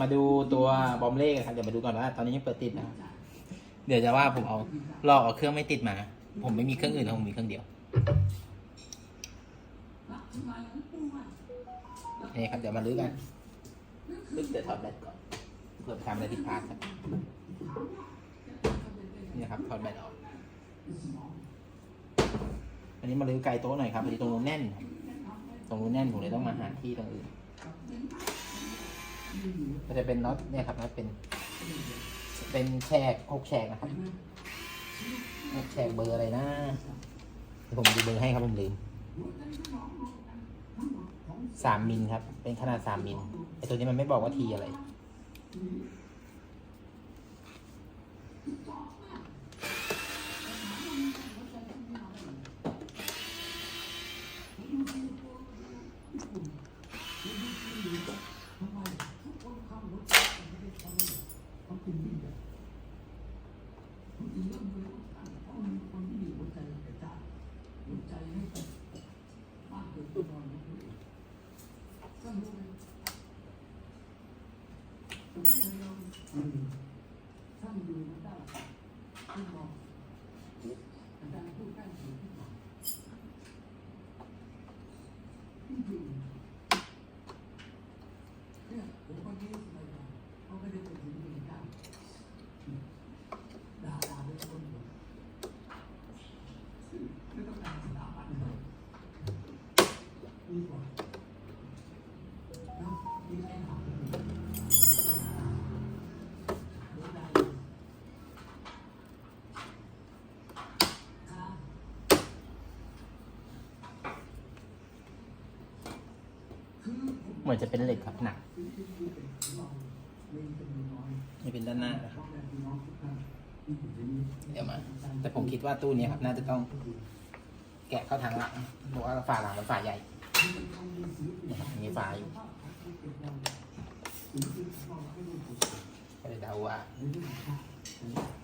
มาดูตัวบอมเล่กันครับเดี๋ยวมาดูก่อนว่าตอนนี้ยังเปิดติดนะครับเดี๋ยวจะว่าผมเอาลอกเอาเครื่องไม่ติดมา ผมไม่มีเครื่องอื่นผมมีเครื่องเดียวนี่ครับเดี๋ยวมาลื้อกันลื้อเดี๋ยวถอดแบตก่อนเผื่อทำอะไรผิดพลาดครับนี่ครับถอดแบตออกอันนี้มาลื้อไกลโต๊ะหน่อยครับพอดีตรงนู้นแน่น ตรงนู้นแน่นผมเลยต้องมาหาที่ตรงอื่น ก็จะเป็นน็อตเนี่ยครับน็อตเป็น เป็นแฉกหกแฉกนะครับหกแฉกเบอร์อะไรนะเดี๋ยวผมดูเบอร์ให้ครับผมลืมสามมิลครับ เป็นขนาดสามมิลไอตัวนี้มันไม่บอกว่าทีอะไร เหมือ นจะเป็นเหล็กครับหนักนี่เป็นด้านหน้านะครับ เดี๋ยวมา แต่ผมคิดว่าตู้เนี้ยครับ น่าจะต้องแกะเข้าทางหลังเพราะว่าฝาหลังมันฝาใหญ่นี่ครับมีฝาอยู่ก็เลยเดาว่า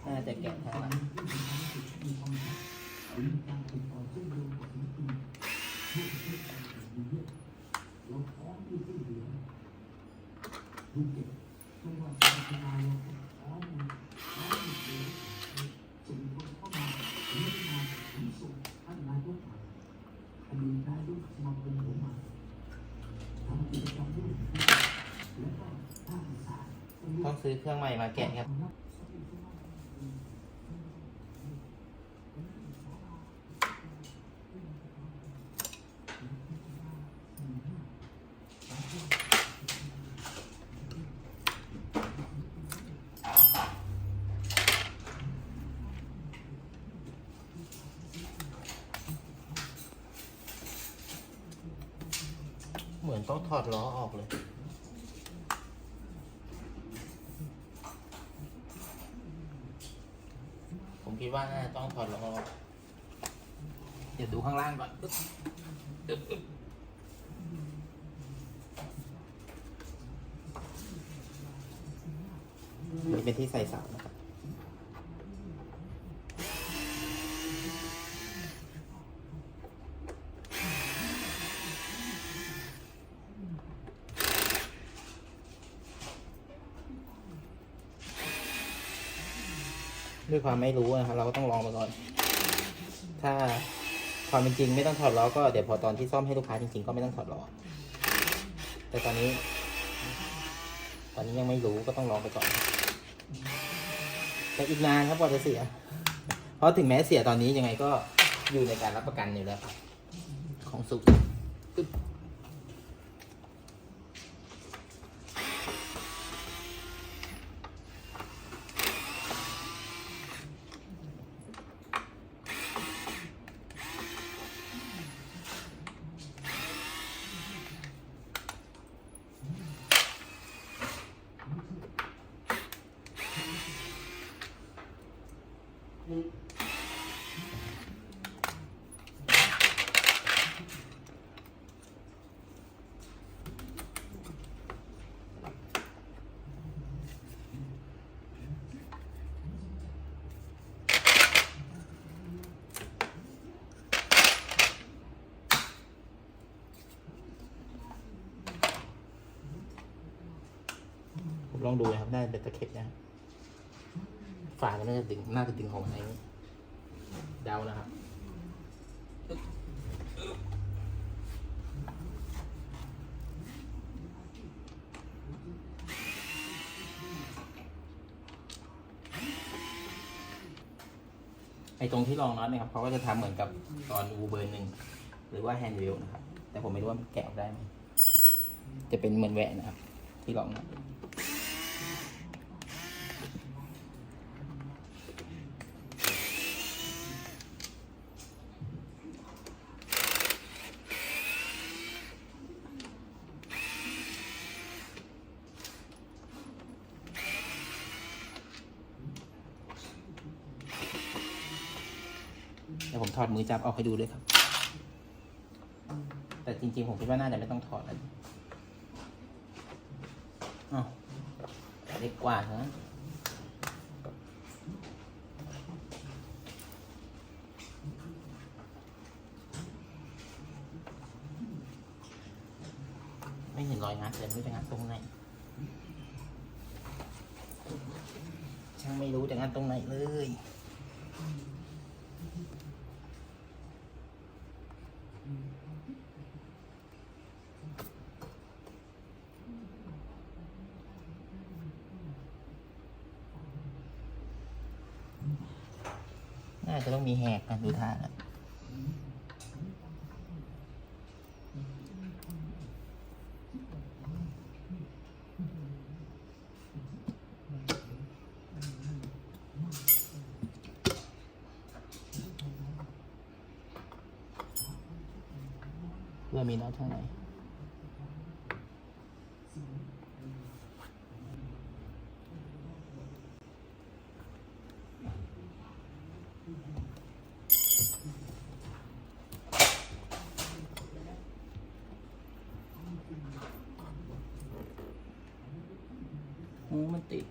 น่าจะแกะทางหลัง ซื้อเครื่องใหม่มาแกะครับ เหมือนต้องถอดล้อออกเลย ผมคิ ดว่าน่าจะต้องถอดล้อออกเดี๋ยวดูข้างล่างก่อนปึ๊บปึ๊บปึ๊บนี่เป็นที่ใส่เสานะครับ ด้วยความไม่รู้นะครับเราก็ต้องลองไปก่อน ถ้าความเป็นจริงไม่ต้องถอดล้อก็เดี๋ยวพอตอนที่ซ่อมให้ลูกค้าจริงๆก็ไม่ต้องถอดล้อแต่ตอนนี้ ตอนนี้ยังไม่รู้ก็ต้องลองไปก่อนแต่อีกนานครับกว่าจะเสีย เพราะถึงแม้เสียตอนนี้ยังไงก็อยู่ในการรับประกันอยู่แล้วครับของสุข ลองดูนะครับได้เป็นตะเข็บนะครับฝาก็น่าจะดึงน่าจะดึงออกมาในนี้เดานะครับ ไอ้ตรงที่รองน็อตเนะครับเขาก็จะทำเหมือนกับตอนอูเบอร์หนึ่งหรือว่าแฮนด์วิลนะครับ แต่ผมไม่รู้ว่ามันแกะออกได้ไหมจะเป็นเหมือนแหวนนะครับ ที่รองน็อต ผมถอดมือจับออกให้ดูด้วยครับ แต่จริงๆ ผมคิดว่าน่าจะไม่ต้องถอดแล้วอ้าวเล็กกว่านะไม่เห็นรอยงัดเลยไม่รู้จะงัดตรงไหนช่างไม่รู้จะงัดตรงไหนเลย น่าจะต้องมี แหกนะดูท่านะเพื่อมีน็อตข้างใน โอ้มันติด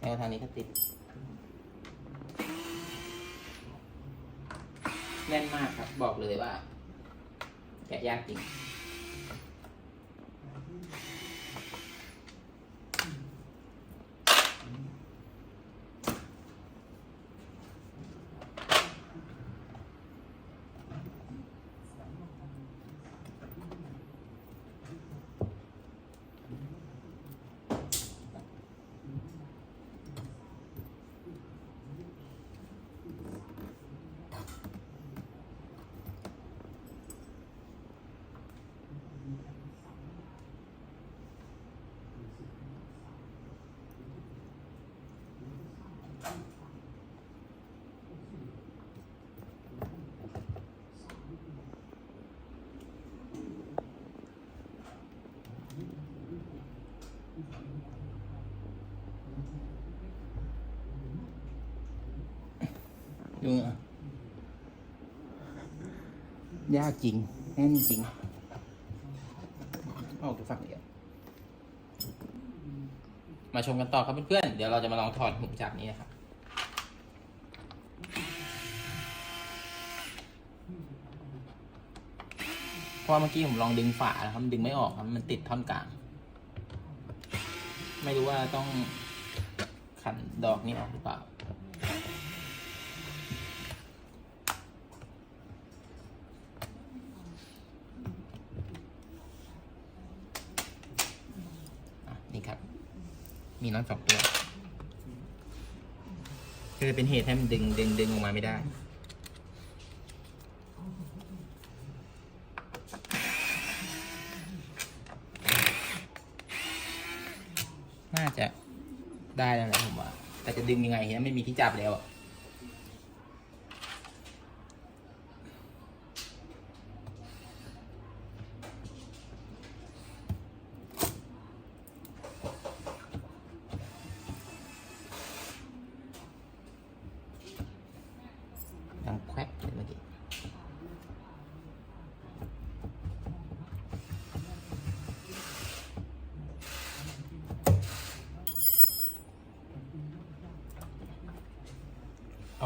แล้วทางนี้ก็ติด แน่นมากครับ บอกเลยว่าแกะยากจริง ดูอะยากจริงแน่นจริงออกจากฝั่งเดียวมาชมกันต่อครับเพื่อนๆ เดี๋ยวเราจะมาลองถอดหุมจับนี้นะครับเพราะเมื่อกี้ผมลองดึงฝาแล้วครับดึงไม่ออกครับมันติดท่อนกลาง ไม่รู้ว่าต้องขันดอกนี้ออกหรือเปล่า อะนี่ครับ มีน็อตสองตัวก็จะเป็นเหตุให้มันดึงดึงดึงออกมาไม่ได้ น่าจะได้แล้วแหละผมว่า แต่จะดึงยังไงเห็นไม่มีที่จับแล้วอะ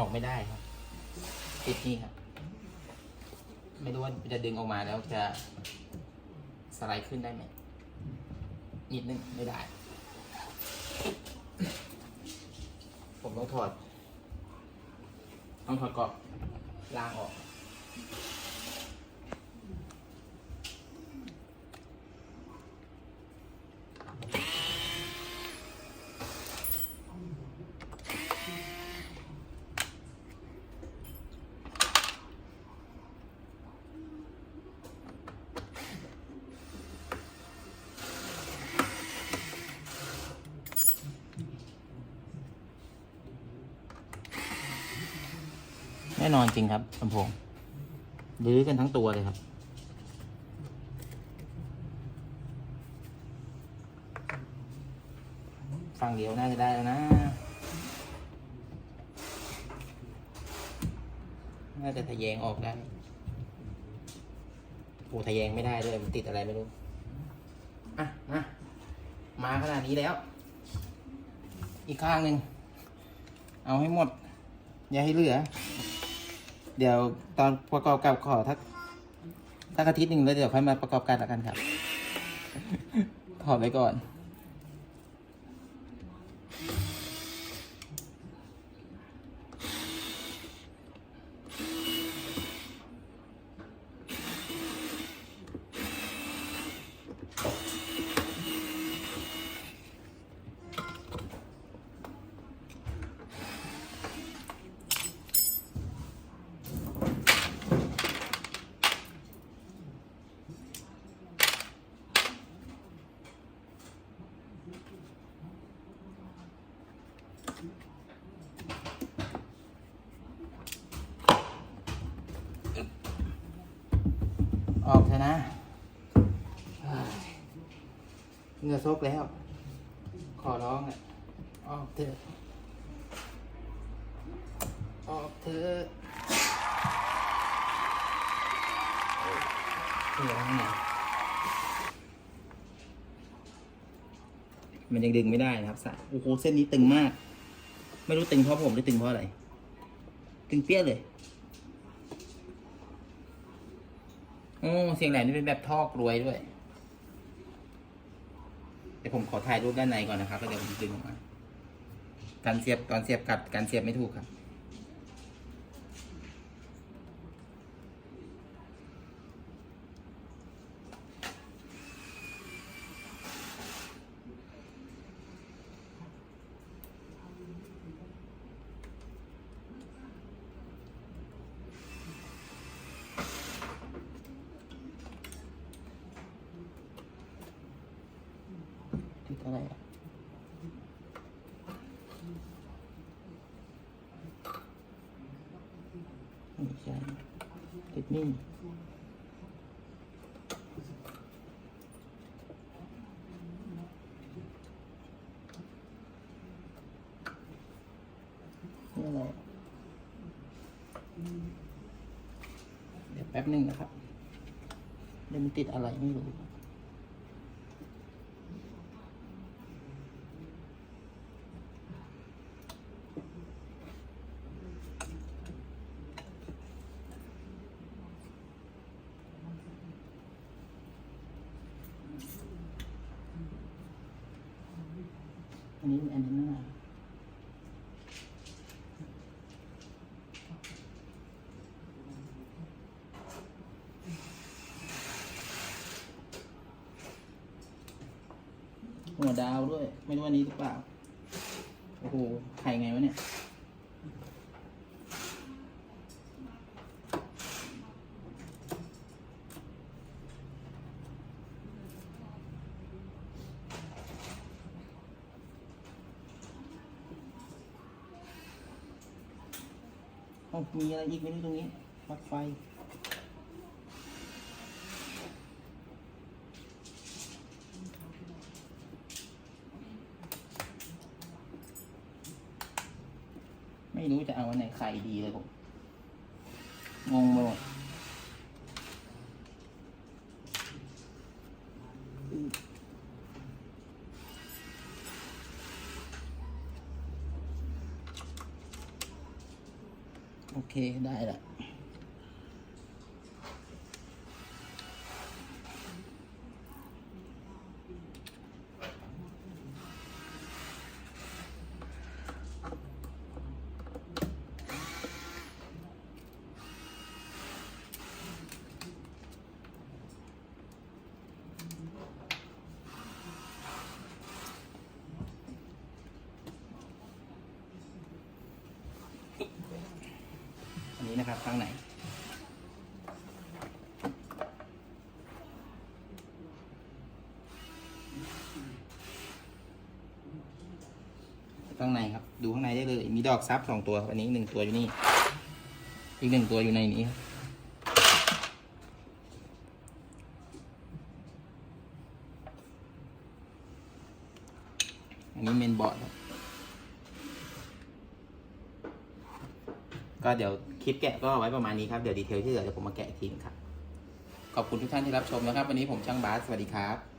ออกไม่ได้ครับ ติดนี่ครับ ไม่รู้ว่าจะดึงออกมาแล้วจะสไลด์ขึ้นได้ไหมนิดนึงไม่ได้ ผมต้องถอด ต้องถอดกรอบล่างออก น่นอนจริงครับลำโพงรื้อกันทั้งตัวเลยครับฝั่งเดียวน่าจะได้แล้วนะน่าจะทะแยงออกได้โอ้ทะแยงไม่ได้ด้วยมันติดอะไรไม่รู้ อะมามาขนาดนี้แล้ว อีกข้างหนึ่ง เอาให้หมด อย่าให้เหลือ เดี๋ยวตอนประกอบกับขอทักทักอาทิตย์หนึ่งแล้วเดี๋ยวค่อยมาประกอบกันละกันครับ ถอดไว้ก่อน ออกเถอะนะเหงื่อซกแล้ว ขอร้องอะออกเถอะออกเถอะเหงื่อข้างในมันยังดึงไม่ได้นะครับสายโอ้โหเส้นนี้ตึงมาก ไม่รู้ตึงเพราะผมหรือตึงเพราะอะไร ตึงเปี้ยเลย อ้เสียงแหลมนี่เป็นแบบท่อกรวยด้วยเดี๋ยวผมขอถ่ายรูปด้านในก่อนนะครับแล้วเดี๋ยวผมดึงออกมาการเสียบตอนเสียบกับการเสียบไม่ถูกครับ ติด อะไรอะไม่ใช่ติดนี่นี่อะไรเดี๋ยวแป๊บหนึ่งนะครับ เดี๋ยวมันติดอะไรไม่รู้ อันนี้อันนี้น่า หัวดาวด้วย ไม่รู้วันนี้หรือเปล่า โอ้โห ไข่ไงวะเนี่ยเอ้มีอะไรอีกไหมนี่ตรงนี้ปลั๊กไฟ ไม่รู้จะเอาอันไหนไข่ดีเลยผมงงไปหมดโอเคได้ละ อันนี้นะครับข้างไหน ข้างในครับ ดูข้างในได้เลย มีดอกซับสองตัว อันนี้หนึ่งตัวอยู่นี่ อีกหนึ่งตัวอยู่ในนี้ครับอันนี้เมนบอร์ดครับ ก็เดี๋ยวคลิปแกะก็ไว้ประมาณนี้ครับ เดี๋ยวดีเทลที่เหลือเดี๋ยวผมมาแกะอีกทีนึงครับ ขอบคุณทุกท่านที่รับชมนะครับ วันนี้ผมช่างบาส สวัสดีครับ